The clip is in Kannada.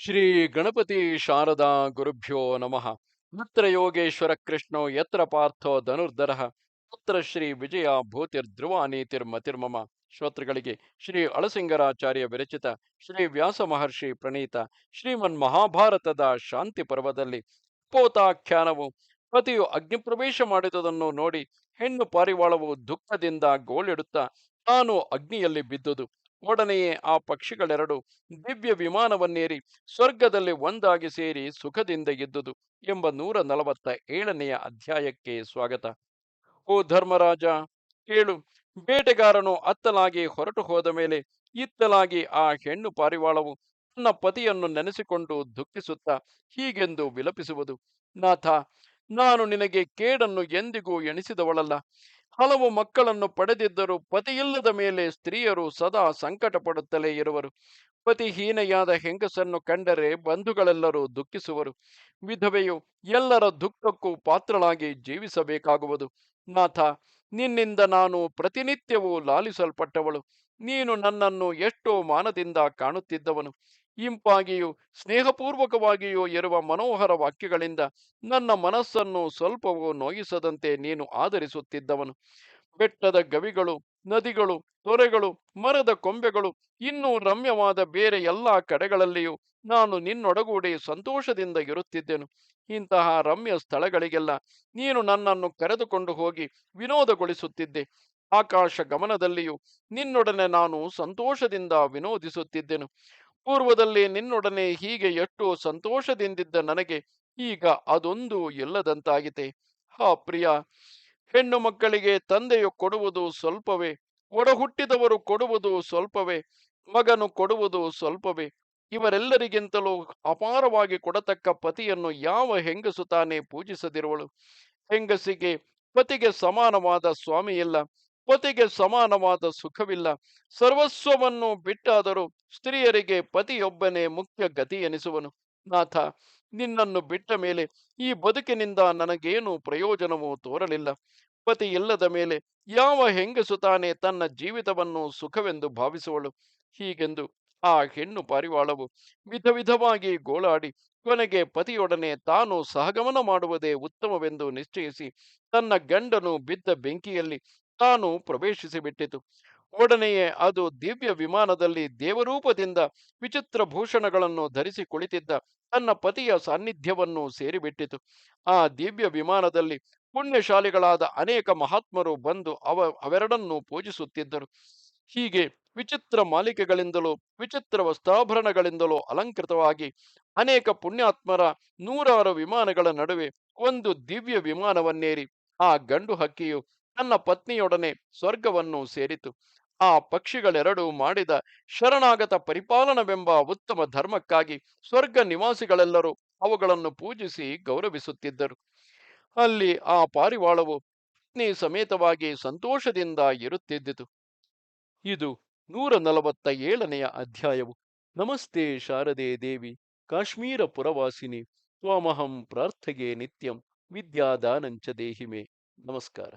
ಶ್ರೀ ಗಣಪತಿ ಶಾರದಾ ಗುರುಭ್ಯೋ ನಮಃ. ಯತ್ರ ಯೋಗೇಶ್ವರ ಕೃಷ್ಣೋ ಯತ್ರ ಪಾರ್ಥೋ ಧನುರ್ಧರ. ಪುತ್ರ ಶ್ರೀ ವಿಜಯ ಭೂತಿರ್ಧ್ರುವ ನೀತಿರ್ಮತಿರ್ಮಮ ಶ್ರೋತೃಗಳಿಗೆ ಶ್ರೀ ಅಳಸಿಂಗರಾಚಾರ್ಯ ವಿರಚಿತ ಶ್ರೀ ವ್ಯಾಸ ಮಹರ್ಷಿ ಪ್ರಣೀತ ಶ್ರೀಮನ್ ಮಹಾಭಾರತದ ಶಾಂತಿ ಪರ್ವದಲ್ಲಿ ಪೋತಾಖ್ಯಾನವು ಪತಿಯು ಅಗ್ನಿಪ್ರವೇಶ ಮಾಡಿದುದನ್ನು ನೋಡಿ ಹೆಣ್ಣು ಪಾರಿವಾಳವು ದುಃಖದಿಂದ ಗೋಳಿಡುತ್ತಾ ತಾನು ಅಗ್ನಿಯಲ್ಲಿ ಬಿದ್ದುದು. ಒಡನೆಯೇ ಆ ಪಕ್ಷಿಗಳೆರಡು ದಿವ್ಯ ವಿಮಾನವನ್ನೇರಿ ಸ್ವರ್ಗದಲ್ಲಿ ಒಂದಾಗಿ ಸೇರಿ ಸುಖದಿಂದ ಇದ್ದುದು ಎಂಬ ನೂರ ನಲವತ್ತ ಏಳನೆಯ ಅಧ್ಯಾಯಕ್ಕೆ ಸ್ವಾಗತ. ಓ ಧರ್ಮರಾಜ, ಕೇಳು, ಬೇಟೆಗಾರನು ಅತ್ತಲಾಗಿ ಹೊರಟು ಹೋದ ಮೇಲೆ ಇತ್ತಲಾಗಿ ಆ ಹೆಣ್ಣು ಪಾರಿವಾಳವು ತನ್ನ ಪತಿಯನ್ನು ನೆನೆಸಿಕೊಂಡು ದುಃಖಿಸುತ್ತಾ ಹೀಗೆಂದು ವಿಲಪಿಸುವುದು. ನಾಥ ನಾನು ನಿನಗೆ ಕೇಡನ್ನು ಎಂದಿಗೂ ಎಣಿಸಿದವಳಲ್ಲ. ಹಲವು ಮಕ್ಕಳನ್ನು ಪಡೆದಿದ್ದರೂ ಪತಿಯಿಲ್ಲದ ಮೇಲೆ ಸ್ತ್ರೀಯರು ಸದಾ ಸಂಕಟ ಪಡುತ್ತಲೇ ಇರುವರು ಪತಿಹೀನೆಯಾದ ಹೆಂಗಸನ್ನು ಕಂಡರೆ ಬಂಧುಗಳೆಲ್ಲರೂ ದುಃಖಿಸುವರು. ವಿಧವೆಯು ಎಲ್ಲರ ದುಃಖಕ್ಕೂ ಪಾತ್ರಳಾಗಿ ಜೀವಿಸಬೇಕಾಗುವುದು. ನಾಥ, ನಿನ್ನಿಂದ ನಾನು ಪ್ರತಿನಿತ್ಯವೂ ಲಾಲಿಸಲ್ಪಟ್ಟವಳು. ನೀನು ನನ್ನನ್ನು ಎಷ್ಟೋ ಮಾನದಿಂದ ಕಾಣುತ್ತಿದ್ದವನು. ಇಂಪಾಗಿಯೂ, ಸ್ನೇಹಪೂರ್ವಕವಾಗಿಯೂ ಇರುವ ಮನೋಹರ ವಾಕ್ಯಗಳಿಂದ ನನ್ನ ಮನಸ್ಸನ್ನು ಸ್ವಲ್ಪವೂ ನೋಯಿಸದಂತೆ ನೀನು ಆಧರಿಸುತ್ತಿದ್ದವನು. ಬೆಟ್ಟದ ಗವಿಗಳು, ನದಿಗಳು, ತೊರೆಗಳು, ಮರದ ಕೊಂಬೆಗಳು, ಇನ್ನೂ ರಮ್ಯವಾದ ಬೇರೆ ಎಲ್ಲ ಕಡೆಗಳಲ್ಲಿಯೂ ನಾನು ನಿನ್ನೊಡಗೂಡಿ ಸಂತೋಷದಿಂದ ಇರುತ್ತಿದ್ದೆನು. ಇಂತಹ ರಮ್ಯ ಸ್ಥಳಗಳಿಗೆಲ್ಲ ನೀನು ನನ್ನನ್ನು ಕರೆದುಕೊಂಡು ಹೋಗಿ ವಿನೋದಗೊಳಿಸುತ್ತಿದ್ದೆ. ಆಕಾಶ ಗಮನದಲ್ಲಿಯೂ ನಿನ್ನೊಡನೆ ನಾನು ಸಂತೋಷದಿಂದ ವಿನೋದಿಸುತ್ತಿದ್ದೆನು. ಪೂರ್ವದಲ್ಲಿ ನಿನ್ನೊಡನೆ ಹೀಗೆ ಎಷ್ಟು ಸಂತೋಷದಿಂದಿದ್ದ ನನಗೆ ಈಗ ಅದೊಂದು ಇಲ್ಲದಂತಾಗಿದೆ ಹಾ ಪ್ರಿಯ, ಹೆಣ್ಣು ಮಕ್ಕಳಿಗೆ ತಂದೆಯು ಕೊಡುವುದು ಸ್ವಲ್ಪವೇ, ಒಡಹುಟ್ಟಿದವರು ಕೊಡುವುದು ಸ್ವಲ್ಪವೇ, ಮಗನು ಕೊಡುವುದು ಸ್ವಲ್ಪವೇ, ಇವರೆಲ್ಲರಿಗಿಂತಲೂ ಅಪಾರವಾಗಿ ಕೊಡತಕ್ಕ ಪತಿಯನ್ನು ಯಾವ ಹೆಂಗಸು ತಾನೇ ಪೂಜಿಸದಿರುವಳು. ಹೆಂಗಸಿಗೆ ಪತಿಗೆ ಸಮಾನವಾದ ಸ್ವಾಮಿಯಿಲ್ಲ. ಪತಿಗೆ ಸಮಾನವಾದ ಸುಖವಿಲ್ಲ. ಸರ್ವಸ್ವವನ್ನು ಬಿಟ್ಟಾದರೂ ಸ್ತ್ರೀಯರಿಗೆ ಪತಿಯೊಬ್ಬನೇ ಮುಖ್ಯ ಗತಿ ಎನಿಸುವನು. ನಾಥ, ನಿನ್ನನ್ನು ಬಿಟ್ಟ ಮೇಲೆ ಈ ಬದುಕಿನಿಂದ ನನಗೇನು ಪ್ರಯೋಜನವೂ ತೋರಲಿಲ್ಲ. ಪತಿ ಇಲ್ಲದ ಮೇಲೆ ಯಾವ ಹೆಂಗಸು ತಾನೇ ತನ್ನ ಜೀವಿತವನ್ನು ಸುಖವೆಂದು ಭಾವಿಸುವಳು. ಹೀಗೆಂದು ಆ ಹೆಣ್ಣು ಪಾರಿವಾಳವು ವಿಧ ವಿಧವಾಗಿ ಗೋಳಾಡಿ ಕೊನೆಗೆ ಪತಿಯೊಡನೆ ತಾನು ಸಹಗಮನ ಮಾಡುವುದೇ ಉತ್ತಮವೆಂದು ನಿಶ್ಚಯಿಸಿ ತನ್ನ ಗಂಡನು ಬಿದ್ದ ಬೆಂಕಿಯಲ್ಲಿ ತಾನು ಪ್ರವೇಶಿಸಿಬಿಟ್ಟಿತು. ಒಡನೆಯೇ ಅದು ದಿವ್ಯ ವಿಮಾನದಲ್ಲಿ ದೇವರೂಪದಿಂದ ವಿಚಿತ್ರ ಭೂಷಣಗಳನ್ನು ಧರಿಸಿ ಕುಳಿತಿದ್ದ ತನ್ನ ಪತಿಯ ಸಾನ್ನಿಧ್ಯವನ್ನು ಸೇರಿಬಿಟ್ಟಿತು. ಆ ದಿವ್ಯ ವಿಮಾನದಲ್ಲಿ ಪುಣ್ಯಶಾಲಿಗಳಾದ ಅನೇಕ ಮಹಾತ್ಮರು ಬಂದು ಅವ, ಅವೆರಡನ್ನು ಪೂಜಿಸುತ್ತಿದ್ದರು. ಹೀಗೆ ವಿಚಿತ್ರ ಮಾಲಿಕೆಗಳಿಂದಲೂ, ವಿಚಿತ್ರ ವಸ್ತ್ರಾಭರಣಗಳಿಂದಲೂ ಅಲಂಕೃತವಾಗಿ ಅನೇಕ ಪುಣ್ಯಾತ್ಮರ ನೂರಾರು ವಿಮಾನಗಳ ನಡುವೆ ಒಂದು ದಿವ್ಯ ವಿಮಾನವನ್ನೇರಿ ಆ ಗಂಡು ಹಕ್ಕಿಯು ತನ್ನ ಪತ್ನಿಯೊಡನೆ ಸ್ವರ್ಗವನ್ನು ಸೇರಿತು. ಆ ಪಕ್ಷಿಗಳೆರಡು ಮಾಡಿದ ಶರಣಾಗತ ಪರಿಪಾಲನವೆಂಬ ಉತ್ತಮ ಧರ್ಮಕ್ಕಾಗಿ ಸ್ವರ್ಗ ನಿವಾಸಿಗಳೆಲ್ಲರೂ ಅವುಗಳನ್ನು ಪೂಜಿಸಿ ಗೌರವಿಸುತ್ತಿದ್ದರು. ಅಲ್ಲಿ ಆ ಪಾರಿವಾಳವು ಪತ್ನಿ ಸಮೇತವಾಗಿ ಸಂತೋಷದಿಂದ ಇರುತ್ತಿದ್ದಿತು. ಇದು ನೂರ ನಲವತ್ತ ಏಳನೆಯ ಅಧ್ಯಾಯವು. ನಮಸ್ತೆ ಶಾರದೆ ದೇವಿ, ಕಾಶ್ಮೀರ ಪುರವಾಸಿನಿ, ತ್ವಾಮಹಂ ಪ್ರಾರ್ಥಗೆ ನಿತ್ಯಂ ವಿದ್ಯಾದಾನಂಚ ದೇಹಿಮೆ. ನಮಸ್ಕಾರ.